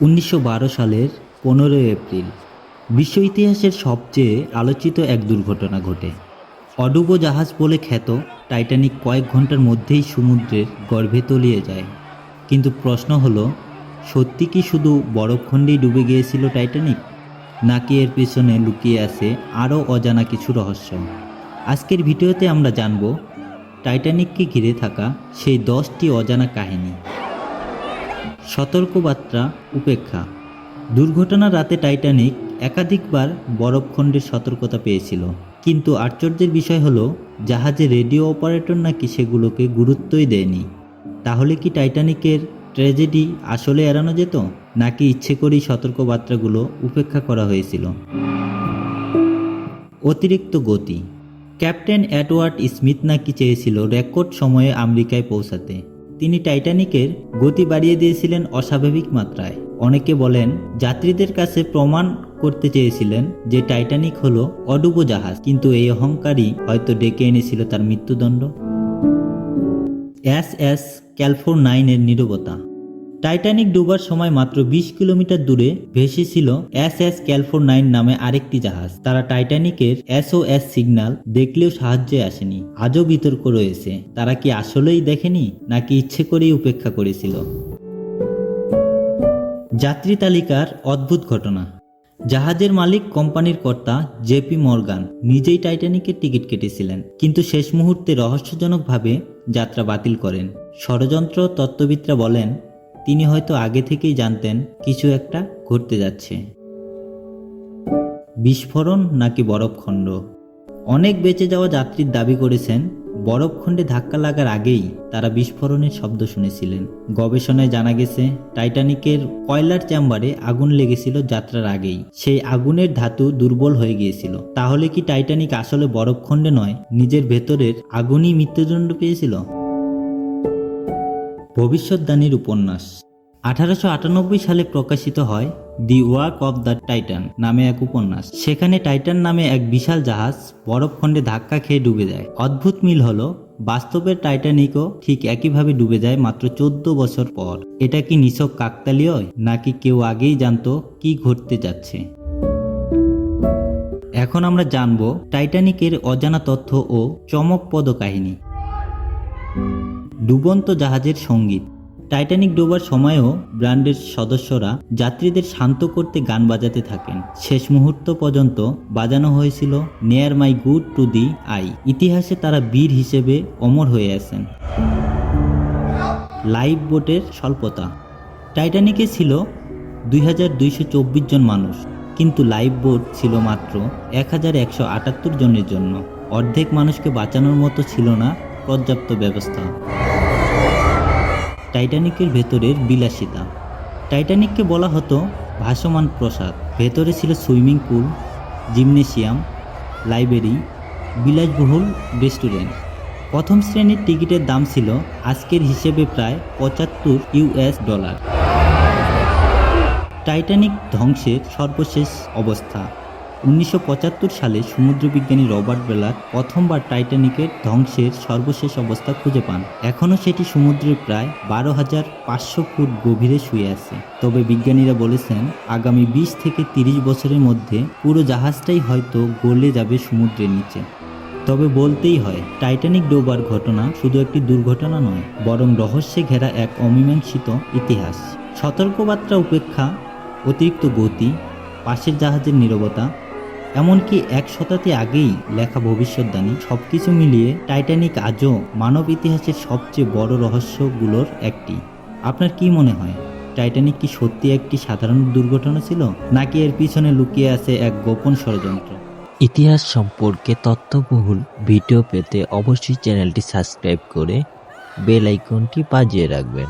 উনিশশো বারো সালের পনেরোই এপ্রিল, বিশ্ব ইতিহাসের সবচেয়ে আলোচিত এক দুর্ঘটনা ঘটে। অডুবো জাহাজ বলে খ্যাত, টাইটানিক কয়েক ঘণ্টার মধ্যেই সমুদ্রের গর্ভে তলিয়ে যায়। কিন্তু প্রশ্ন হলো, সত্যি কি শুধু বরফখণ্ডেই ডুবে গিয়েছিল টাইটানিক? নাকি এর পেছনে লুকিয়ে আছে আরও অজানা কিছু রহস্য? আজকের ভিডিওতে আমরা জানব, টাইটানিককে ঘিরে থাকা সেই দশটি অজানা কাহিনী। সতর্কবার্তা উপেক্ষা। দুর্ঘটনার রাতে টাইটানিক একাধিকবার বরফখণ্ডের সতর্কতা পেয়েছিল। কিন্তু আশ্চর্যের বিষয় হলো, জাহাজে রেডিও অপারেটর নাকি সেগুলোকে গুরুত্বই দেয়নি। তাহলে কি টাইটানিকের ট্র্যাজেডি আসলে এড়ানো যেত, নাকি ইচ্ছে করেই সতর্কবার্তাগুলো উপেক্ষা করা হয়েছিল? অতিরিক্ত গতি। ক্যাপ্টেন অ্যাডওয়ার্ড স্মিথ নাকি চেয়েছিল রেকর্ড সময়ে আমেরিকায় পৌঁছাতে। তিনি টাইটানিকের গতি বাড়িয়ে দিয়েছিলেন অস্বাভাবিক মাত্রায়। অনেকে বলেন, যাত্রীদের কাছে প্রমাণ করতে চেয়েছিলেন যে টাইটানিক হলো অডুবো জাহাজ, কিন্তু এই অহংকারই হয়তো ডেকে এনেছিল তার মৃত্যুদণ্ড। এস এস ক্যালফোর নাইনের নীরবতা। টাইটানিক ডুবার সময় মাত্র ২০ কিলোমিটার দূরে ভেসেছিল এস এস ক্যালফোর নাইন নামে আরেকটি জাহাজ। তারা টাইটানিকের এসওএস সিগন্যাল দেখলেও সাহায্যে আসেনি। আজও বিতর্ক রয়েছে। তারা কি আসলেই দেখেনি, নাকি ইচ্ছে করেই উপেক্ষা করেছিল? যাত্রী তালিকার অদ্ভুত ঘটনা। জাহাজের মালিক কোম্পানির কর্তা জেপি মর্গান নিজেই টাইটানিকের টিকিট কেটেছিলেন, কিন্তু শেষ মুহূর্তে রহস্যজনকভাবে যাত্রা বাতিল করেন। ষড়যন্ত্র তত্ত্ববিদরা বলেন তিনি হয়তো আগে থেকেই জানতেন কিছু একটা ঘটতে যাচ্ছে। বিস্ফোরণ নাকি বরফখণ্ড অনেক বেঁচে যাওয়া যাত্রীর দাবি করেছেন বরফখণ্ডে ধাক্কা লাগার আগেই তারা বিস্ফোরণের শব্দ শুনেছিলেন। গবেষণায় জানা গেছে, টাইটানিকের কয়লার চেম্বারে আগুন লেগেছিল যাত্রার আগেই। সেই আগুনের ধাতু দুর্বল হয়ে গিয়েছিল। তাহলে কি টাইটানিক আসলে বরফখণ্ডে নয়, নিজের ভেতরের আগুনই মৃত্যুদণ্ড পেয়েছিল? ভবিষ্যৎবাণীর উপন্যাস। আঠারোশো আটানব্বই সালে প্রকাশিত হয় the work of the Titan নামে এক উপন্যাস। সেখানে টাইটান নামে এক বিশাল জাহাজ বরফখণ্ডে ধাক্কা খেয়ে ডুবে যায়। অদ্ভুত মিল হলো বাস্তবের টাইটানিকও ঠিক একইভাবে ডুবে যায় মাত্র চোদ্দ বছর পর। এটা কি নিছক কাকতালীয়, নাকি কেউ আগেই জানতো কি ঘটতে যাচ্ছে? এখন আমরা জানব টাইটানিকের অজানা তথ্য ও চমকপদ কাহিনী। ডুবন্ত জাহাজের সংগীত। টাইটানিক ডোবার সময়ও ব্র্যান্ডের সদস্যরা যাত্রীদের শান্ত করতে গান বাজাতে থাকেন। শেষ মুহূর্ত পর্যন্ত বাজানো হয়েছিল nearer my God to thee I ইতিহাসে তারা বীর হিসেবে অমর হয়ে আছেন। লাইফ বোটের স্বল্পতা। টাইটানিকে ছিল দুই হাজার দুইশো চব্বিশ জন মানুষ, কিন্তু লাইফ বোট ছিল মাত্র এক হাজার একশো আটাত্তর জনের জন্য। অর্ধেক মানুষকে বাঁচানোর মতো ছিল না পর্যাপ্ত ব্যবস্থা। টাইটানিকের ভেতরের বিলাসিতা। টাইটানিককে বলা হতো ভাসমান প্রসাদ। ভেতরে ছিল সুইমিং পুল, জিমনেশিয়াম, লাইব্রেরি, বিলাসবহুল রেস্টুরেন্ট। প্রথম শ্রেণির টিকিটের দাম ছিল আজকের হিসেবে প্রায় পঁচাত্তর ইউএস ডলার। টাইটানিক ধ্বংসের সর্বশেষ অবস্থা। উনিশশো পঁচাত্তর সালে সমুদ্রবিজ্ঞানী রবার্ট বেলার প্রথমবার টাইটানিকের ধ্বংসের সর্বশেষ অবস্থা খুঁজে পান। এখনও সেটি সমুদ্রের প্রায় বারো হাজার পাঁচশো ফুট গভীরে শুয়ে আছে। তবে বিজ্ঞানীরা বলেছেন, আগামী বিশ থেকে তিরিশ বছরের মধ্যে পুরো জাহাজটাই হয়তো গলে যাবে সমুদ্রের নিচে। তবে বলতেই হয়, টাইটানিক ডোবার ঘটনা শুধু একটি দুর্ঘটনা নয়, বরং রহস্যে ঘেরা এক অমীমাংসিত ইতিহাস। সতর্কবার্তা উপেক্ষা, অতিরিক্ত গতি, পাশের জাহাজের নীরবতা এমনকি এক শতাব্দী আগেই লেখা ভবিষ্যৎবাণী সব কিছু মিলিয়ে টাইটানিক আজও মানব ইতিহাসের সবচেয়ে বড় রহস্যগুলোর একটি। আপনার কি মনে হয়, টাইটানিক কি সত্যি একটি সাধারণ দুর্ঘটনা ছিল, নাকি এর পিছনে লুকিয়ে আছে এক গোপন ষড়যন্ত্র? ইতিহাস সম্পর্কে তথ্যবহুল ভিডিও পেতে অবশ্যই চ্যানেলটি সাবস্ক্রাইব করে বেল আইকনটি বাজিয়ে রাখবেন।